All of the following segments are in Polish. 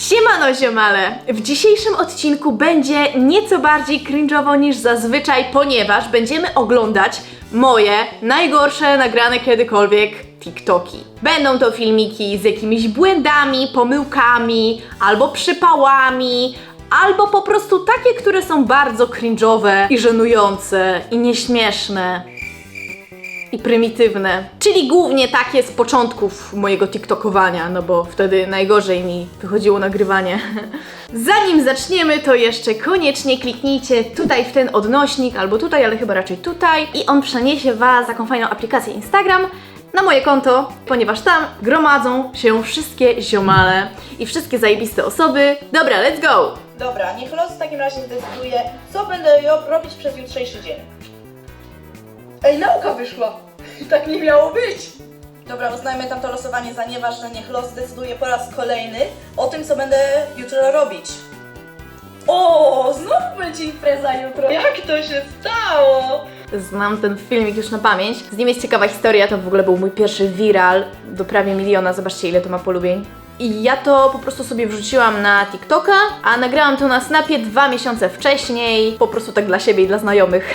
Siemano ziomale! W dzisiejszym odcinku będzie nieco bardziej cringe'owo niż zazwyczaj, ponieważ będziemy oglądać moje najgorsze nagrane kiedykolwiek TikToki. Będą to filmiki z jakimiś błędami, pomyłkami, albo przypałami, albo po prostu takie, które są bardzo cringe'owe i żenujące i nieśmieszne i prymitywne. Czyli głównie takie z początków mojego TikTokowania, no bo wtedy najgorzej mi wychodziło nagrywanie. Zanim zaczniemy, to jeszcze koniecznie kliknijcie tutaj w ten odnośnik, albo tutaj, ale chyba raczej tutaj, i on przeniesie Was taką fajną aplikację Instagram na moje konto, ponieważ tam gromadzą się wszystkie ziomale i wszystkie zajebiste osoby. Dobra, let's go! Dobra, niech los w takim razie zdecyduje, co będę ro- robić przez jutrzejszy dzień. Ej, nauka wyszła! Tak nie miało być! Dobra, uznajmy tamto losowanie za nieważne, niech los zdecyduje po raz kolejny o tym, co będę jutro robić. O, znowu będzie impreza jutro! Jak to się stało? Znam ten filmik już na pamięć. Z nim jest ciekawa historia, to w ogóle był mój pierwszy viral do prawie miliona, zobaczcie ile to ma polubień. I ja to po prostu sobie wrzuciłam na TikToka, a nagrałam to na Snapie dwa miesiące wcześniej, po prostu tak dla siebie i dla znajomych,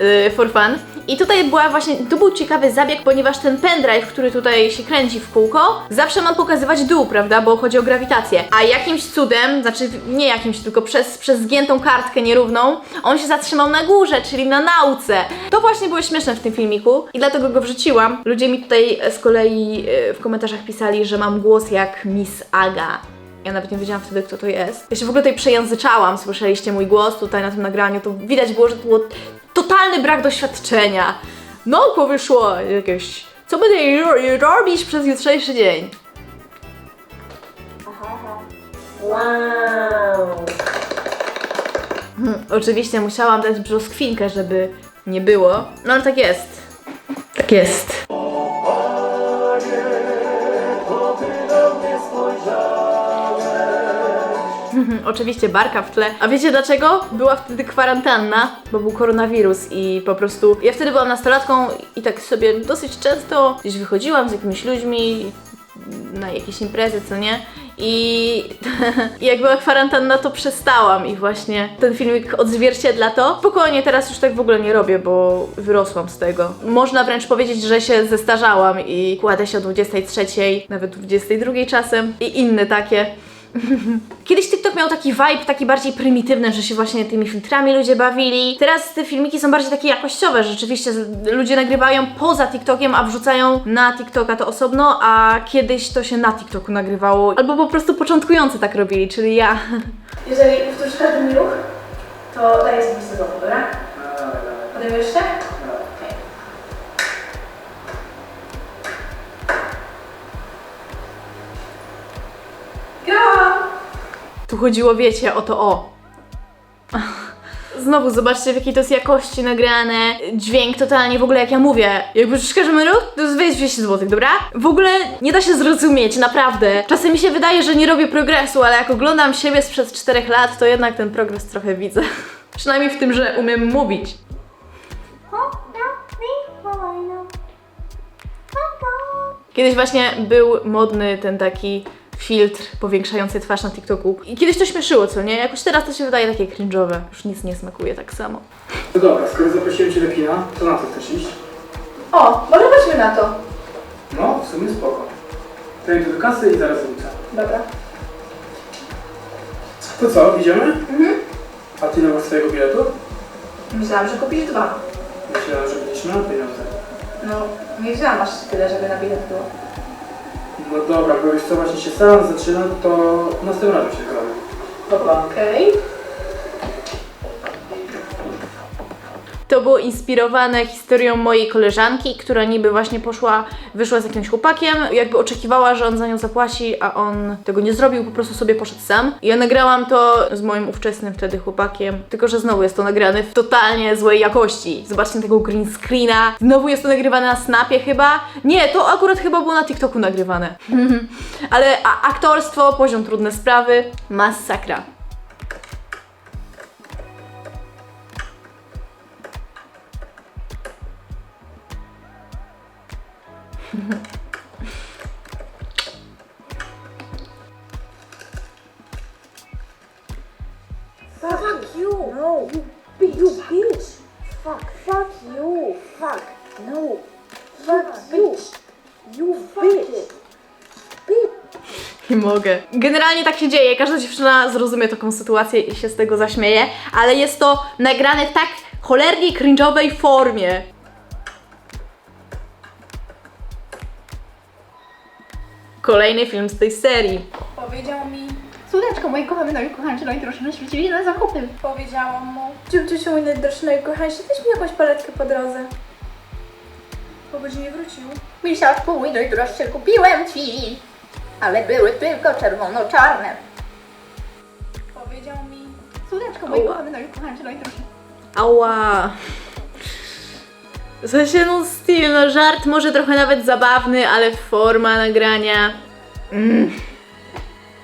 yy, for fun. I tutaj była właśnie, tu był ciekawy zabieg, ponieważ ten pendrive, który tutaj się kręci w kółko, zawsze ma pokazywać dół, prawda, bo chodzi o grawitację. A jakimś cudem, znaczy nie jakimś, tylko przez, przez zgiętą kartkę nierówną, on się zatrzymał na górze, czyli na nauce. To właśnie było śmieszne w tym filmiku i dlatego go wrzuciłam. Ludzie mi tutaj z kolei e, w komentarzach pisali, że mam głos jak Miss Aga. Ja nawet nie wiedziałam wtedy, kto to jest. Ja się w ogóle tutaj przejęzyczałam, słyszeliście mój głos tutaj na tym nagraniu, to widać było, że to było totalny brak doświadczenia. No, wyszło jakieś... Co będę ro- robić przez jutrzejszy dzień? Hmm, oczywiście musiałam dać brzoskwinkę, żeby nie było. No ale tak jest. Tak jest. Oczywiście barka w tle. A wiecie dlaczego? Była wtedy kwarantanna, bo był koronawirus i po prostu ja wtedy byłam nastolatką i tak sobie dosyć często gdzieś wychodziłam z jakimiś ludźmi na jakieś imprezy, co nie? I jak była kwarantanna, to przestałam i właśnie ten filmik odzwierciedla to. Spokojnie, teraz już tak w ogóle nie robię, bo wyrosłam z tego. Można wręcz powiedzieć, że się zestarzałam i kładę się o 23, nawet 22 czasem i inne takie. Kiedyś TikTok miał taki vibe, taki bardziej prymitywny, że się właśnie tymi filtrami ludzie bawili. Teraz te filmiki są bardziej takie jakościowe, rzeczywiście z- ludzie nagrywają poza TikTokiem, a wrzucają na TikToka to osobno, a kiedyś to się na TikToku nagrywało. Albo po prostu początkujący tak robili, czyli ja. Jeżeli powtórzysz każdy mi ruch, to daję sobie sezoну, dobra? Podejmujesz się? Tu chodziło, wiecie, o to o. Znowu zobaczcie w jakiej to jest jakości nagrane, dźwięk totalnie w ogóle jak ja mówię. Jakby każemy ruch, to jest weź 200 zł, dobra? W ogóle nie da się zrozumieć, naprawdę. Czasem mi się wydaje, że nie robię progresu, ale jak oglądam siebie sprzed 4 lat, to jednak ten progres trochę widzę. Przynajmniej w tym, że umiem mówić. Kiedyś właśnie był modny ten taki filtr powiększający twarz na TikToku. I kiedyś to śmieszyło, co nie? Jakoś teraz to się wydaje takie cringe'owe. Już nic nie smakuje tak samo. No dobra, skoro zaprosiłem Cię do kina, to na co chcesz iść? O, może chodźmy na to. No, w sumie spoko. To idę do kasy i zaraz wrócę. Dobra. To co, idziemy? Mhm. A Ty nie masz swojego biletu? Myślałam, że kupisz dwa. Myślałem, że będziesz miał pieniądze. No, nie wzięłam aż tyle, żeby na bilet było. No dobra, bo już co właśnie się sam zaczynam, to następnym razem się zgramy. Dobra. Okej. To było inspirowane historią mojej koleżanki, która niby właśnie poszła, wyszła z jakimś chłopakiem, jakby oczekiwała, że on za nią zapłaci, a on tego nie zrobił, po prostu sobie poszedł sam. I ja nagrałam to z moim ówczesnym wtedy chłopakiem, tylko że znowu jest to nagrane w totalnie złej jakości. Zobaczcie tego green screena. Znowu jest to nagrywane na Snapie chyba. Nie, to akurat chyba było na TikToku nagrywane. Ale aktorstwo, poziom trudne sprawy, masakra. Fuck you! No! You bitch! Fuck! Fuck you! Fuck! No! Fuck you! You bitch! Nie mogę. Generalnie tak się dzieje, każda dziewczyna zrozumie taką sytuację i się z tego zaśmieje, ale jest to nagrane w tak cholernie cringe'owej formie. Kolejny film z tej serii. Powiedział mi, Słoneczko, moje kochane, najukochańsze, najdroższe na świecie, idę na zakupy. powiedziałam mu, Ciuciu, mój najdroższy, najkochańszy, weź mi jakąś paletkę po drodze. Po godzinie wrócił. Misiaczku, mój najdroższy, kupiłem ci, ale były tylko czerwono-czarne. Powiedział mi, Słoneczko, moje Ała. kochane, najukochańsze, najdroższe. Ała. W sensie, no styl, no żart może trochę nawet zabawny, ale forma nagrania... Mm.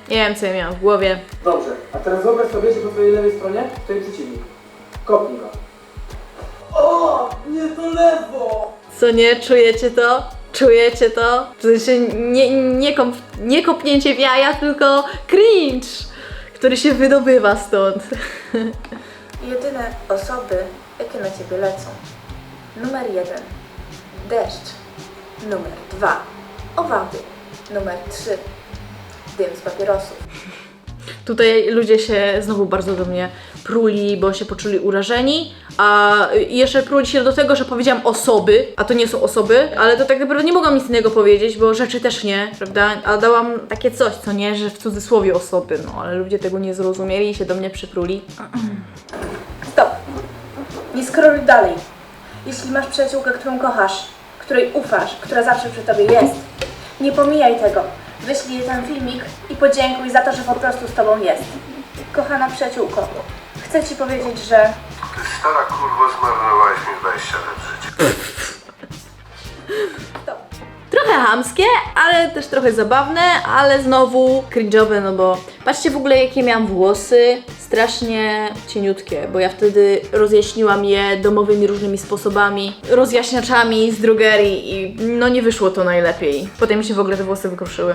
Nie wiem, co ja miałam w głowie. Dobrze, a teraz wyobraź sobie, że po twojej lewej stronie stoi przeciwnik. Kopnij go. O! Nie to lewo! Co nie? Czujecie to? Czujecie to? W sensie nie, nie, nie kopnięcie w jaja, tylko cringe, który się wydobywa stąd. Jedyne osoby, jakie na ciebie lecą. Numer jeden. Deszcz. Numer dwa. Owady. Numer trzy. Dym z papierosów. Tutaj ludzie się znowu bardzo do mnie pruli, bo się poczuli urażeni, a jeszcze pruli się do tego, że powiedziałam osoby, a to nie są osoby, ale to tak naprawdę nie mogłam nic innego powiedzieć, bo rzeczy też nie, prawda? A dałam takie coś, co nie, że w cudzysłowie osoby, no ale ludzie tego nie zrozumieli i się do mnie przypruli. Stop. Nie skroluj dalej. Jeśli masz przyjaciółkę, którą kochasz, której ufasz, która zawsze przy tobie jest, nie pomijaj tego. Wyślij jej ten filmik i podziękuj za to, że po prostu z tobą jest. Kochana przyjaciółko, chcę ci powiedzieć, że Ty stara kurwa zmarnowałaś mi 20 lat życia. stop. Trochę hamskie, ale też trochę zabawne, ale znowu cringe'owe, no bo patrzcie w ogóle jakie miałam włosy, strasznie cieniutkie, bo ja wtedy rozjaśniłam je domowymi różnymi sposobami, rozjaśniaczami z drogerii i no nie wyszło to najlepiej. Potem mi się w ogóle te włosy wykruszyły.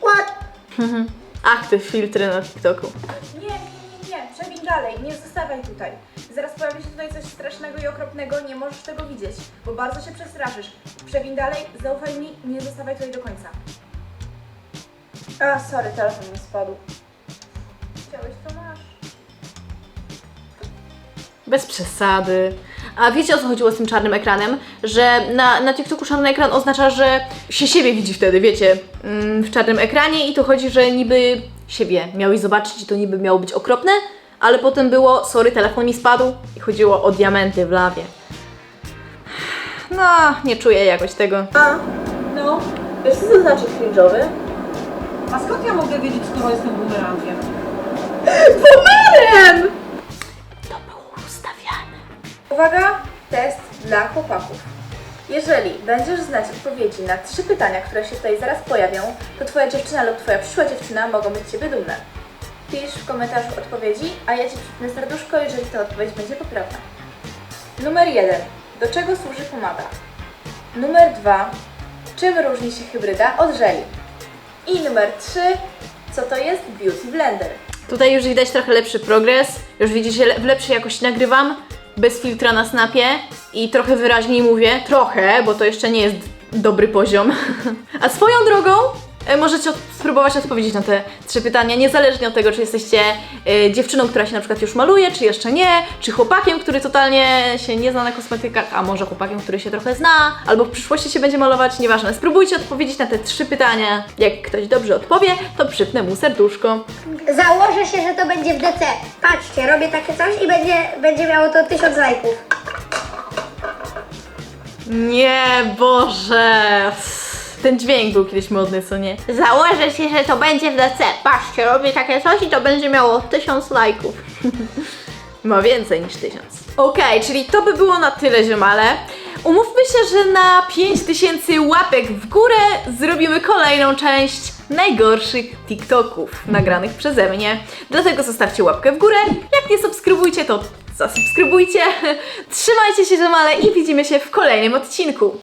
What? Ach, te filtry na TikToku. Nie, nie, nie, nie, przebiń dalej, nie zostawiaj tutaj. Zaraz pojawi się tutaj coś strasznego i okropnego, nie możesz tego widzieć, bo bardzo się przestraszysz. Przebiń dalej, zaufaj mi, nie zostawaj tutaj do końca. A, sorry, telefon mi spadł. Chciałeś, to masz. Bez przesady. A wiecie o co chodziło z tym czarnym ekranem? Że na, na TikToku czarny ekran oznacza, że się siebie widzi wtedy, wiecie, mm, w czarnym ekranie i to chodzi, że niby siebie miałeś zobaczyć i to niby miało być okropne, ale potem było, sorry, telefon mi spadł i chodziło o diamenty w lawie. No, nie czuję jakoś tego. A, no, wiesz co to znaczy cringe'owy? A skąd ja mogę wiedzieć, skoro jestem bumerangiem? Bumerem! To było ustawiane. Uwaga, test dla chłopaków. Jeżeli będziesz znać odpowiedzi na trzy pytania, które się tutaj zaraz pojawią, to Twoja dziewczyna lub Twoja przyszła dziewczyna mogą być z Ciebie dumne. Pisz w komentarzu odpowiedzi, a ja Ci przypnę serduszko, jeżeli ta odpowiedź będzie poprawna. Numer jeden. Do czego służy pomada? Numer dwa. Czym różni się hybryda od żeli? I numer trzy. Co to jest Beauty Blender? Tutaj już widać trochę lepszy progres. Już widzicie, w lepszej jakości nagrywam, bez filtra na snapie i trochę wyraźniej mówię. Trochę, bo to jeszcze nie jest dobry poziom. A swoją drogą e, możecie od- spróbować odpowiedzieć na te trzy pytania, niezależnie od tego, czy jesteście e, dziewczyną, która się na przykład już maluje, czy jeszcze nie, czy chłopakiem, który totalnie się nie zna na kosmetykach, a może chłopakiem, który się trochę zna, albo w przyszłości się będzie malować, nieważne. Spróbujcie odpowiedzieć na te trzy pytania. Jak ktoś dobrze odpowie, to przypnę mu serduszko. Założę się, że to będzie w DC. Patrzcie, robię takie coś i będzie, będzie miało to 1000 lajków. Nie, Boże! Ten dźwięk był kiedyś modny, co nie? Założę się, że to będzie w DC. Patrzcie, robię takie coś i to będzie miało tysiąc lajków. Ma więcej niż tysiąc. Okej, czyli to by było na tyle, ziomale. Umówmy się, że na 5000 łapek w górę zrobimy kolejną część najgorszych TikToków nagranych przeze mnie. Dlatego zostawcie łapkę w górę. Jak nie subskrybujcie, to zasubskrybujcie. Trzymajcie się, żemale i widzimy się w kolejnym odcinku.